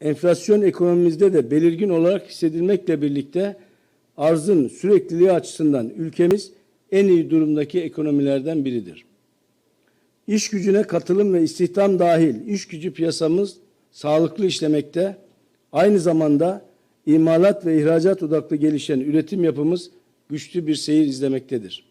enflasyon ekonomimizde de belirgin olarak hissedilmekle birlikte arzın sürekliliği açısından ülkemiz en iyi durumdaki ekonomilerden biridir. İş gücüne katılım ve istihdam dahil iş gücü piyasamız sağlıklı işlemekte, aynı zamanda imalat ve ihracat odaklı gelişen üretim yapımız güçlü bir seyir izlemektedir.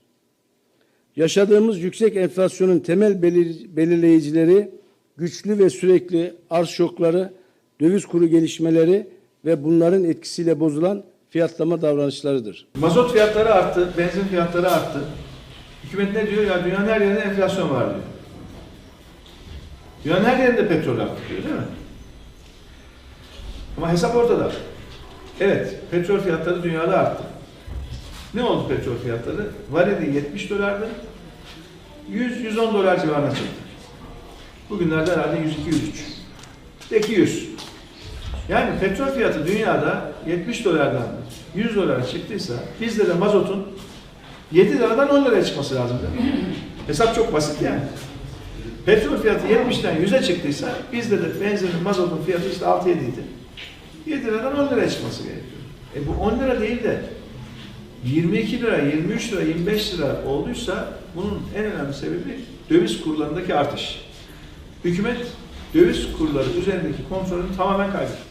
Yaşadığımız yüksek enflasyonun temel belir- belirleyicileri güçlü ve sürekli arz şokları, döviz kuru gelişmeleri ve bunların etkisiyle bozulan fiyatlama davranışlarıdır. Mazot fiyatları arttı, benzin fiyatları arttı. Hükümet ne diyor? Ya dünyanın her yerinde enflasyon var diyor. Dünyanın her yerinde petrol arttı diyor değil mi? Ama hesap ortada. Evet, petrol fiyatları dünyada arttı. Ne oldu petrol fiyatları? Varili 70 dolardı. 100-110 dolar civarına çıktı. Bugünlerde herhalde 102-103. Peki 100. Yani petrol fiyatı dünyada 70 dolardan 100 dolara çıktıysa bizde de mazotun 7 liradan 10 liraya çıkması lazım değil mi? Hesap çok basit yani. Petrol fiyatı 70'ten 100'e çıktıysa bizde de benzinin mazotun fiyatı işte 6-7 idi. 7 liradan 10 liraya çıkması gerekiyor. E bu 10 lira değil de 22 lira, 23 lira, 25 lira olduysa bunun en önemli sebebi döviz kurlarındaki artış. Hükümet döviz kurları üzerindeki kontrolünü tamamen kaybetti.